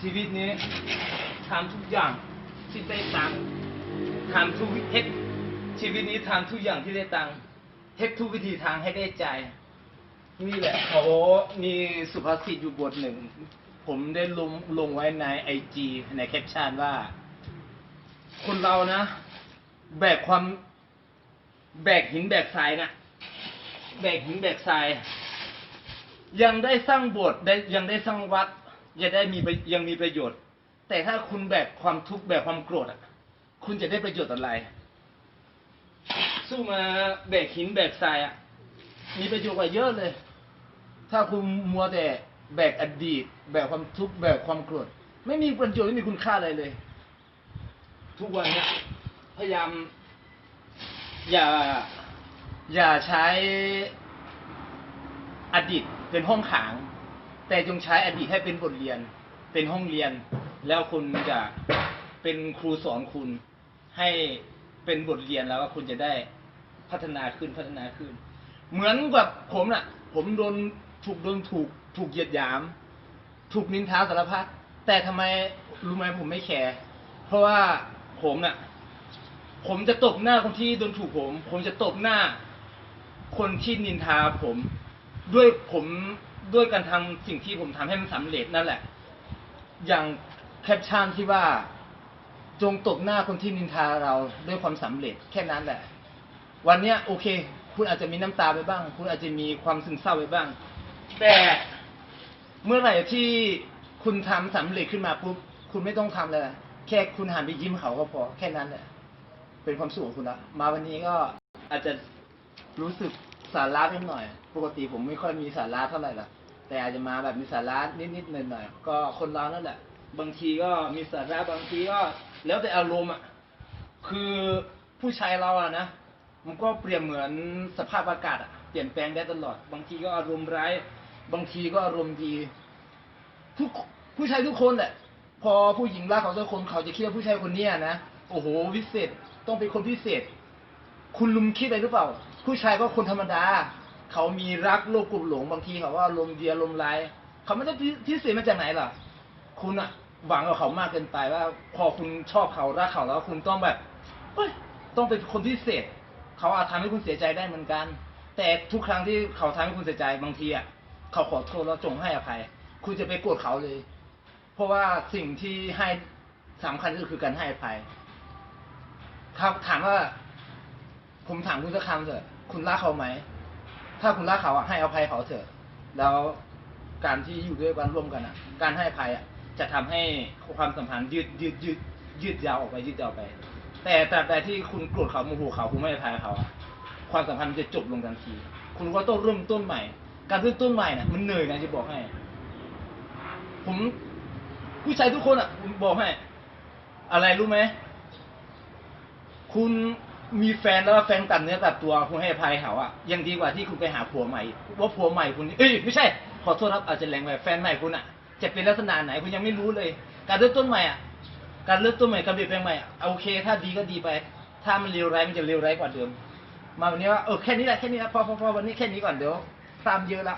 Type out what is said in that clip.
ชีวิตนี้ทำทุกอย่างที่ได้ตังค์ทำทุกวิเฮ็ดชีวิตนี้ทำทุกอย่างที่ได้ตังค์เฮ็ดทุกวิธีทางให้ได้ใจ นี่แหละเขามีสุภาษิตอยู่บทหนึ่ง ผมได้ลงลงไว้ในไอจีในแคปชั่นว่า คนเรานะ แบกความแบกหินแบกทรายนะแบกหินแบกทราย ยังได้สร้างโบสถ์ได้ยังได้สร้างวัด ยังได้มียังมีประโยชน์ แต่ถ้าคุณแบกความทุกข์แบกความโกรธอะ คุณจะได้ประโยชน์อะไร สู้มาแบกหินแบกทรายอะ มีประโยชน์กว่าเยอะเลย ถ้าคุณมัวแต่แบกอดีต แบกความทุกข์แบกความโกรธไม่มีประโยชน์ไม่มีคุณค่าอะไรเลย ทุกวันเนี้ยพยายาม อย่า อย่าใช้อดีตเป็นห้องขัง แต่จงใช้อดีตให้เป็นบทเรียน เป็นห้องเรียน แล้วคุณจะเป็นครูสอนคุณให้เป็นบทเรียนแล้วว่าคุณจะได้พัฒนาขึ้นพัฒนาขึ้น เหมือนกับผมน่ะ ผมโดนถูกโดนถูกถูกเหยียดหยาม ถูกนินทาสารพัดแต่ทำไมรู้ไหมผมไม่แคร์เพราะว่าผมน่ะ ผมจะตบหน้าคนที่โดนถูกผม ผมจะตบหน้าคนที่นินทาผม ด้วยผมด้วยการทำสิ่งที่ผมทำให้มันสำเร็จนั่นแหละ อย่างแคปชั่นที่ว่า จงตบหน้าคนที่นินทาเราด้วยความสำเร็จแค่นั้นแหละ วันเนี้ยโอเค คุณอาจจะมีน้ำตาไปบ้าง คุณอาจจะมีความซึมเศร้าไปบ้าง แต่เมื่อไหร่ที่คุณทำสำเร็จขึ้นมาปุ๊บคุณไม่ต้องทำเลยแค่คุณหันไปยิ้มเขาก็พอแค่นั้นแหละเป็นความสุขของคุณละมาวันนี้ก็อาจจะรู้สึก สาระนิดหน่อย ปกติผมไม่ค่อยมีสาระเท่าไหร่ละแต่อาจจะมาแบบมีสาระนิดๆหน่อยๆก็คนเรานั่นแหละ บางทีก็มีสาระบางทีก็ แล้วแต่อารมณ์อะคือผู้ชายเราอะนะมันก็เปรียบเหมือนสภาพอากาศอะเปลี่ยนแปลงได้ตลอด บางทีก็อารมณ์ร้ายบางทีก็อารมณ์ดีทุกผู้ชายทุกคนแหละ พอผู้หญิงรักเขาสักคนเขาจะคิดว่าผู้ชายคนเนี้ยนะโอ้โหวิเศษต้องเป็นคนพิเศษ คุณลุมคิดอะไรหรือเปล่าผู้ชายก็คนธรรมดา เขามีรักโลภกลุ่มหลงบางทีเขาว่าอารมณ์ดีอารมณ์ร้ายเขาไม่ได้พิพิเศษมาจากไหนล่ะคุณอะหวังกับเขามากเกินไปว่า พอคุณชอบเขารักเขาแล้วคุณต้องแบบเฮ้ยต้องเป็นคนพิเศษ เขาอาจทำให้คุณเสียใจได้เหมือนกัน แต่ทุกครั้งที่เขาทำให้คุณเสียใจบางทีอะเขาขอโทษแล้วจงให้อภัย คุณจะไปโกรธเขาเลย เพราะว่าสิ่งที่ให้สำคัญที่สุดคือการให้อภัยครับถามว่า ผมถามคุณสักคำเถอะ คุณรักเขาไหม ถ้าคุณรักเขาอะให้อภัยเขาเถอะ แล้วการที่อยู่ด้วยกันร่วมกันอะ การให้อภัยอะ จะทำให้ความสัมพันธ์ยืดยืดยืดยืดยาวออกไปยืดยาวไป แต่ตราบใดที่คุณโกรธเขาโมโหเขาคุณไม่ให้อภัยเขาอะความสัมพันธ์มันจะจบลงทันที คุณก็ต้องเริ่มต้นใหม่ การเริ่มต้นใหม่น่ะมันเหนื่อยนะจะบอกให้ ผมผู้ชายทุกคนอะผมบอกให้ อะไรรู้ไหมคุณ มีแฟนแล้วว่าแฟนตัดเนื้อตัดตัวคุณให้อภัยเขาอะยังดีกว่าที่คุณไปหาผัวใหม่ ว่าผัวใหม่คุณเอ้ยไม่ใช่ ขอโทษครับอาจจะแรงไปแฟนใหม่คุณอะจะเป็นลักษณะไหนคุณยังไม่รู้เลย การเริ่มต้นใหม่อะการเริ่มต้นใหม่การเปลี่ยนแปลงใหม่อะโอเค ถ้าดีก็ดีไป ถ้ามันเลวร้ายมันจะเลวร้ายกว่าเดิม มาวันนี้ว่าเออแค่นี้แหละแค่นี้นะพอพอพอวันนี้แค่นี้ก่อนเดี๋ยวตามเยอะละ